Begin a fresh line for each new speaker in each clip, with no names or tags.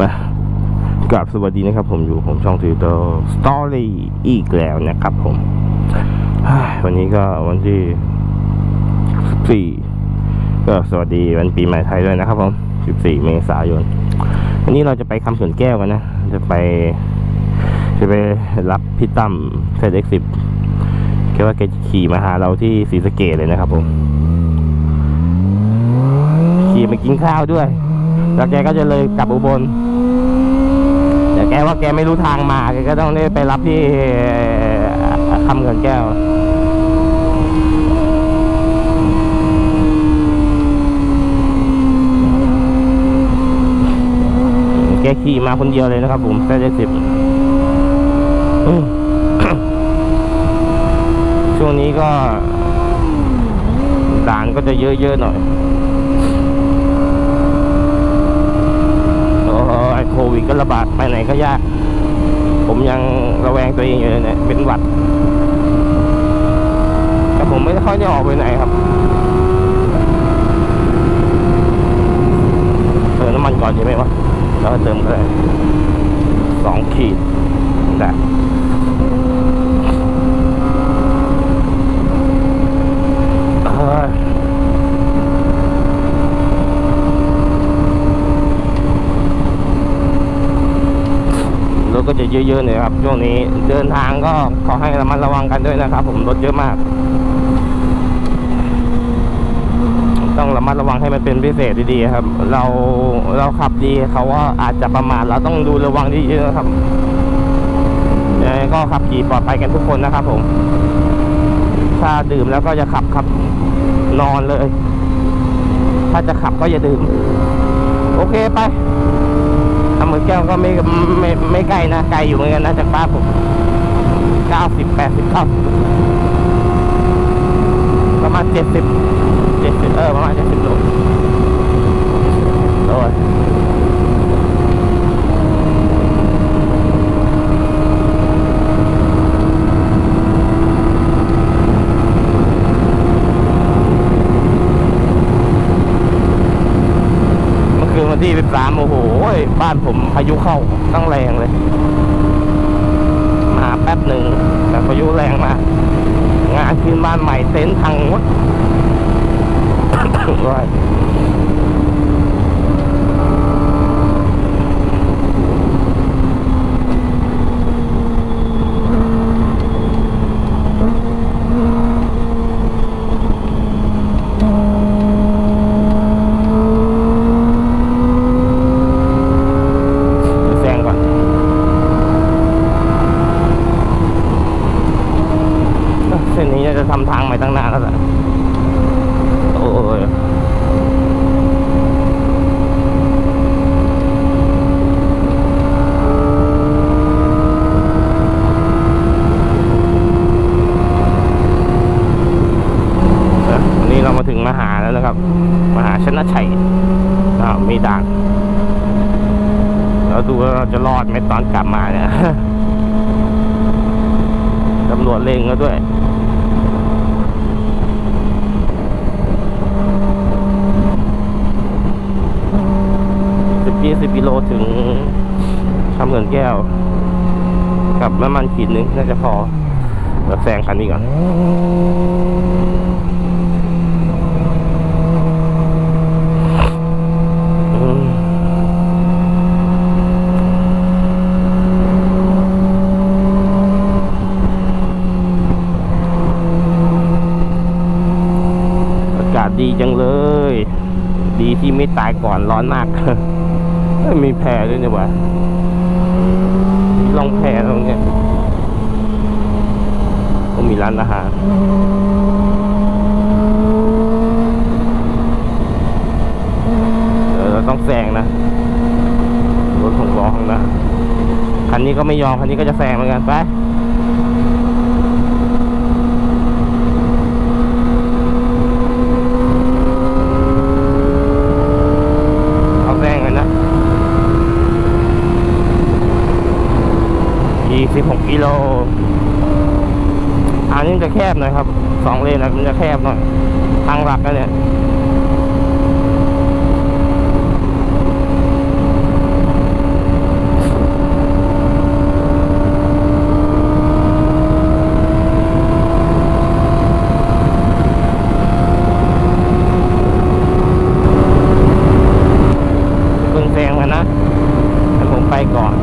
มากราบสวัสดีนะครับ ผมอยู่ผมช่องทวิตเตอร์สตอรี่อีกแล้วนะครับผม วันนี้ก็วันที่สี่ก็สวัสดีวันปีใหม่ไทยด้วยนะครับผมสิบสี่เมษายน วันนี้เราจะไปคำสวนแก้วกันนะ จะไป จะไปรับพี่ตั้มเซตเอ็กสิบแค่ว่าแกจะขี่มาหาเราที่ศรีสะเกดเลยนะครับผมขี่มากินข้าวด้วย แล้วแกก็จะเลยกลับอุบล แต่แกว่าแกไม่รู้ทางมาแกก็ต้องได้ไปรับที่คำเงินแก้วแกขี่มาคนเดียวเลยนะครับผมแค่ได้สิบช่วงนี้ก็ด่านก็จะเยอะๆหน่อย โอ้ไอโค วิดก็ระบาดไปไหนก็ยาก ผมยังระแวงตัวเองอยู่เลยเนี่ยเป็นหวัด แต่ผมไม่ค่อยได้ออกไปไหนครับเติมน้ำมันก่อนใช่ไหมวะแล้วเติมก็ได้สองขีดแต่เอ้ย ร ถก็จะเยอะๆหน่อยครับช่วงนี้เดินทางก็ขอให้ระมัดระวังกันด้วยนะครับ ผมรถเยอะมาก ต้องระมัดระวังให้มันเป็นพิเศษดีๆครับ เราเราขับดีเขาว่าอาจจะประมาทเราต้องดูระวังดีๆนะครับยังไงก็ขับขี่ปลอดภัยกันทุกคนนะครับ ผม ถ้าดื่มแล้วก็จะขับขับนอนเลย ถ้าจะขับก็อย่าดื่ม โอเคไป ทำเหมือนแก้วก็ไม่ไม่ไม่ไกลนะไกลอยู่เหมือนกันนะจากบ้านผมเก้าสิบแปดสิบเก้าประมาณเจ็ดสิบเจ็ดสิบเออประมาณเจ็ดสิบโลโอ้ยเมื่อคืนวันที่สิบสามโอ้โห บ้านผมพายุเข้าตั้งแรงเลย มาแป๊บหนึ่งแต่พายุแรงมากงานขึ้นบ้านใหม่เต็นท์พังหมดว้ายเดี๋ยวแซงก่อน เส้นนี้จะทำทางใหม่ตั้งนานแล้วแหละโอ้ยเออวันนี้เรามาถึงมหาแล้ว นะครับ มหาชนะชัยอ้าวมีด่านเราดูว่าเราจะรอดไหมตอนกลับมาเนี่ยตำรวจเล็งแล้วด้วยสิบยี่สิบกิโลถึงคำเหมือนแก้ว กับน้ำมันขีดหนึ่งน่าจะพอเดี๋ยวแซงคันนี้ก่อน อืมอากา ศดีจังเลย ดีที่ไม่ตายก่อนร้อนมากเอ้ยมีแพรด้วยนี่หว่าลองแพรตรงเนี้ยก็มีร้านอาหารเออเราต้องแซงนะรถของร้องนะคันนี้ก็ไม่ยอมคันนี้ก็จะแซงเหมือนกันไป เอาแซงเลยนะ 26กิโลอันนี้จะแคบหน่อยครับสองเลนนะมันจะแคบหน่อยทางหลักนะเนี่ย เก่อน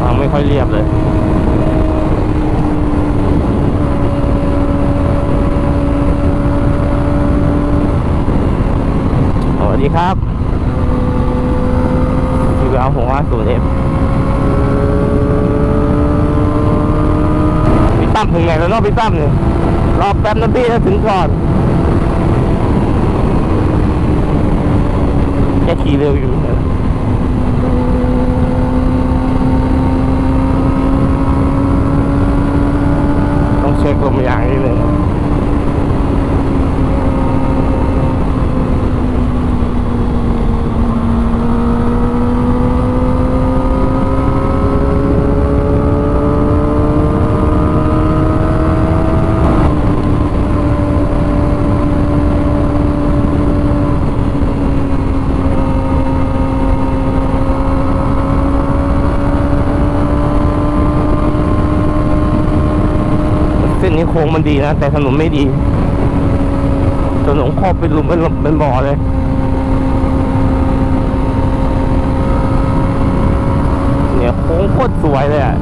ทางไม่ค่อยเรียบเลย สวัสดีครับทีวี เอาหัวศูนย์เอฟพี่ตั้มถึงไหนแล้วนาะพี่ตั้มเนี่ยรอแป๊บนะพี่ถ้าถึงก่อนแกขี่เร็วอยู่นะต้องเช็คลมยางนิดนึง ค้งมันดีนะ แต่ถนนไม่ดีถนนครอบเป็นลุมเป็นหลุมเป็นบ่อเลยเนี่ยโค้งโคตรสวยเลยอะ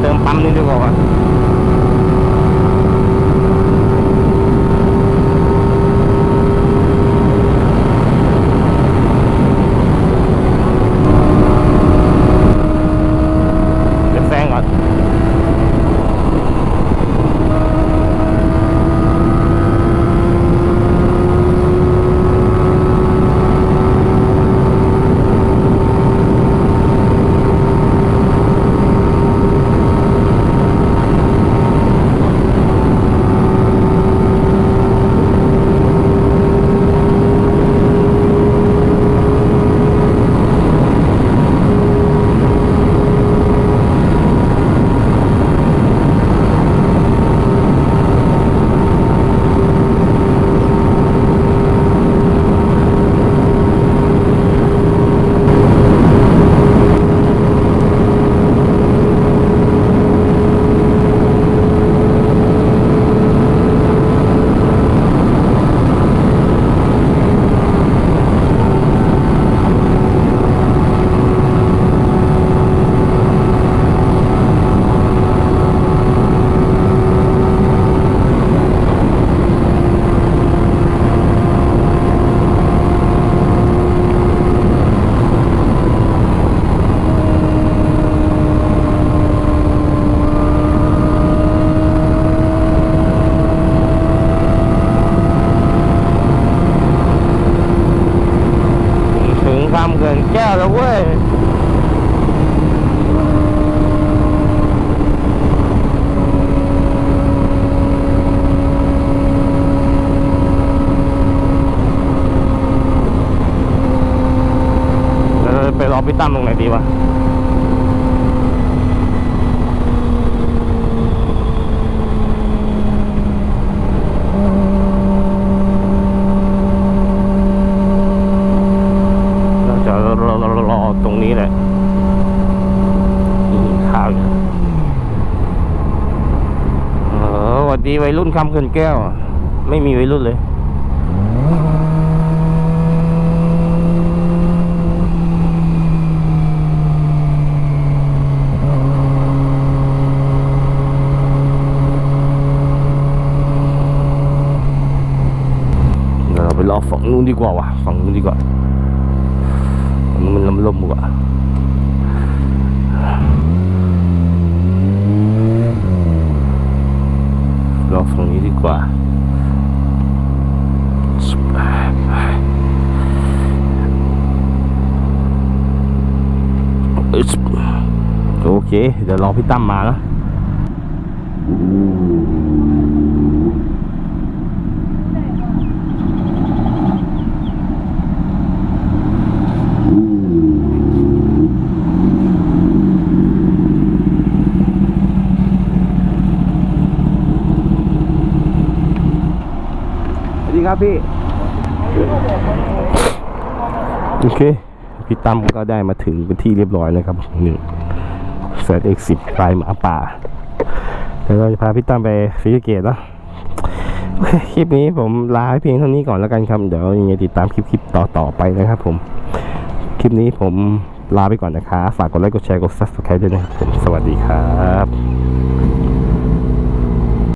เติมปั๊มนี้ดีกว่า หละกินข้าวอยู่เออวัสดีวัยรุ่นคำเกินแก้ว ไม่มีวัยรุ่นเลย เดี๋ยวเราไปรอ ฝั่งนู้นดีกว่าว่ะฝั่งนู้นดีกว่าฝั่งนู้นมันลมกว่ารอฝั่งนี้ดีกว่าโอเค เดี๋ยวรอพี่ตั้มมานะ ครับพี่ โอเค พี่ตั้มก็ได้มาถึงเป็นที่เรียบร้อยนะครับหนึ่งเซตเอ็กสิบปลายหมาป่าเดี๋ยวเราจะพาพี่ตั้มไปฟิสเกตนะคคลิปนี้ผมลาให้เพียงเท่านี้ก่อนแล้วกันครับ เดี๋ยวยังไงติดตามคลิปคลิปต่อต่อๆไปนะครับผม คลิปนี้ผมลาไปก่อนนะคะฝากกดไลค์กดแชร์กด subscribe ด้วยนะครับผม สวัสดีครับ